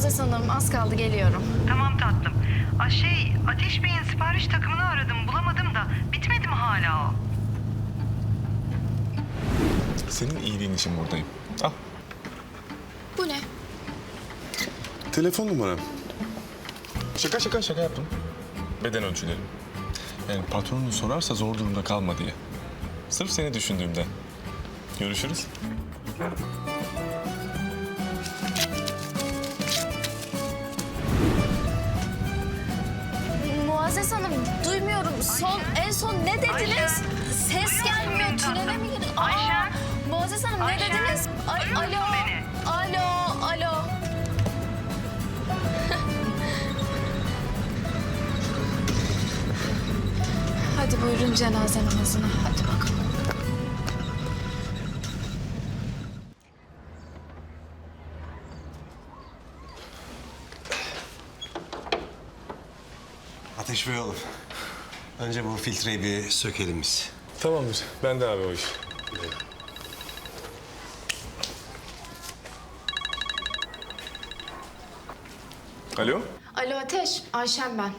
Muazzez Hanım az kaldı geliyorum. Tamam tatlım. Aa, şey Ateş Bey'in sipariş takımını aradım bulamadım da bitmedi mi hala o? Senin iyiliğin için buradayım. Al. Bu ne? Telefon numaram. Şaka şaka şaka yaptım. Beden ölçülerim. Yani patronun sorarsa zor durumda kalma diye. Sırf seni düşündüğümden. Görüşürüz. Muazzez Hanım duymuyorum. Son en son ne dediniz? Ses gelmiyor. Tünele mi girdin? Aa. Muazzez Hanım ne dediniz? Ay, alo. Alo, alo. Hadi buyurun cenaze namazına. Hadi bakalım. Ateş Bey oğlum. Önce bu filtreyi bir sökelim biz. Tamamdır. Ben de abi o iş. Alo? Alo Ateş, Ayşen ben.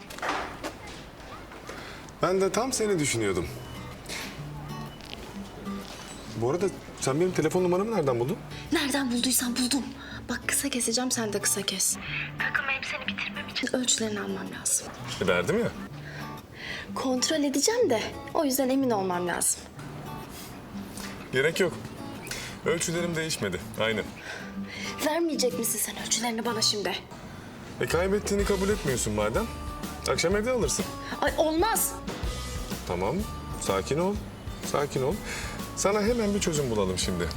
Ben de tam seni düşünüyordum. Bu arada sen benim telefon numaramı nereden buldun? Nereden bulduysan buldum. Bak kısa keseceğim, sen de kısa kes. İçin ölçülerini almam lazım. E, verdim ya. Kontrol edeceğim de o yüzden emin olmam lazım. Gerek yok. Ölçülerim değişmedi. Aynı. Vermeyecek misin sen ölçülerini bana şimdi? E kaybettiğini kabul etmiyorsun madem. Akşam evde alırsın. Ay olmaz. Tamam. Sakin ol. Sakin ol. Sana hemen bir çözüm bulalım şimdi.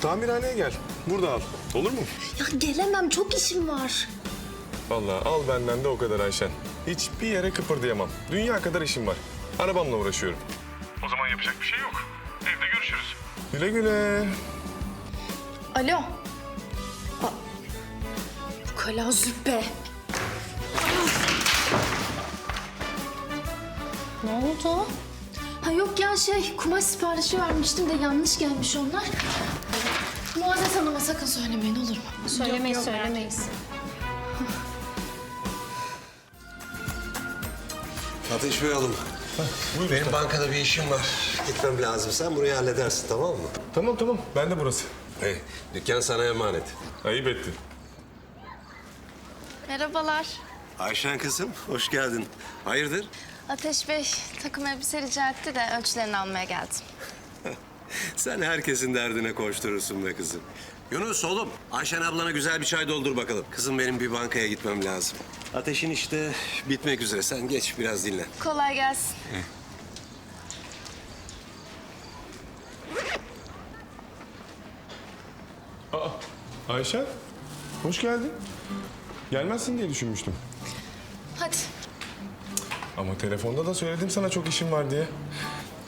Tamirhaneye gel. Burada al. Olur mu? Ya gelemem, çok işim var. Vallahi al benden de o kadar Ayşen. Hiçbir yere kıpırdayamam. Dünya kadar işim var. Arabamla uğraşıyorum. O zaman yapacak bir şey yok. Evde görüşürüz. Güle güle. Alo. Aa, Bu kala züppe. Ne oldu? Ha yok ya şey kumaş siparişi vermiştim de yanlış gelmiş onlar. Muazzez Hanım'a sakın söylemeyin olur mu? Söylemeyiz, söylemeyiz. Ateş Bey oğlum. Buyurun. Benim bankada bir işim var. Gitmem lazım. Sen burayı halledersin tamam mı? Tamam tamam. Ben de burası. Hey, dükkan sana emanet. Ayıp ettin. Merhabalar. Ayşen kızım, hoş geldin. Hayırdır? Ateş Bey takım elbise rica etti de ölçülerini almaya geldim. Sen herkesin derdine koşturursun be kızım. Yunus oğlum, Ayşen ablana güzel bir çay doldur bakalım. Kızım benim bir bankaya gitmem lazım. Ateşin işte bitmek üzere. Sen geç biraz dinlen. Kolay gelsin. Aa, Ayşen. Hoş geldin. Gelmezsin diye düşünmüştüm. Hadi. Ama telefonda da söyledim sana çok işim var diye.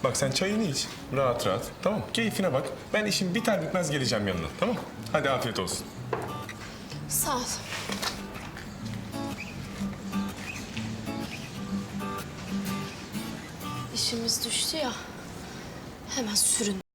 Bak sen çayını iç. Rahat rahat. Tamam Keyfine bak. Ben işim biter bitmez geleceğim yanına. Tamam Hadi afiyet olsun. Sağ ol. İşimiz düştü ya. Hemen sürün.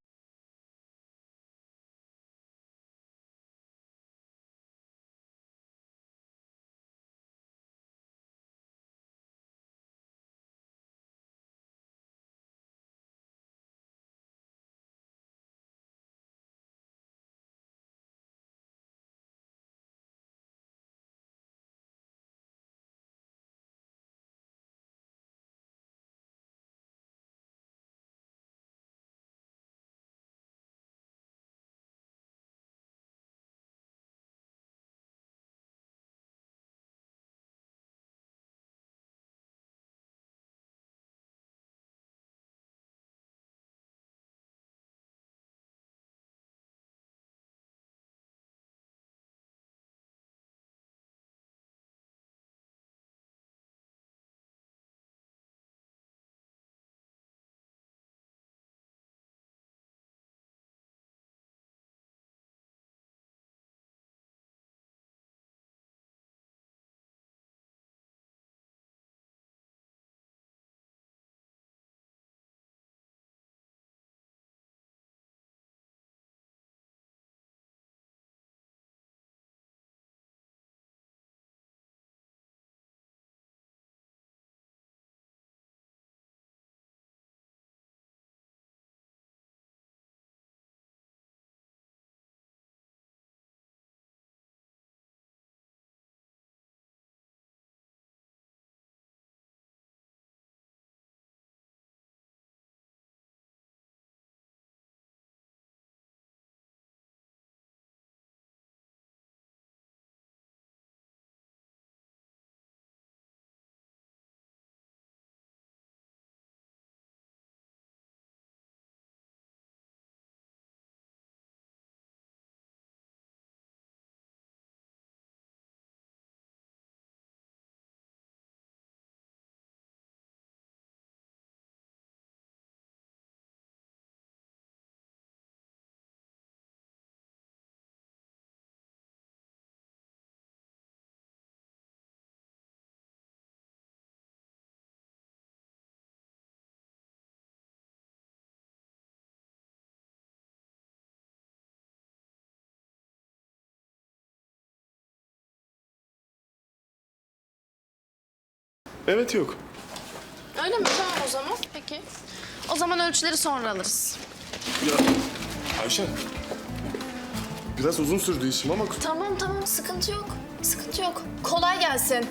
Evet yok. Öyle mi? Tamam o zaman. Peki. O zaman ölçüleri sonra alırız. Ya Ayşen. Biraz uzun sürdü işim ama Tamam tamam sıkıntı yok. Sıkıntı yok. Kolay gelsin.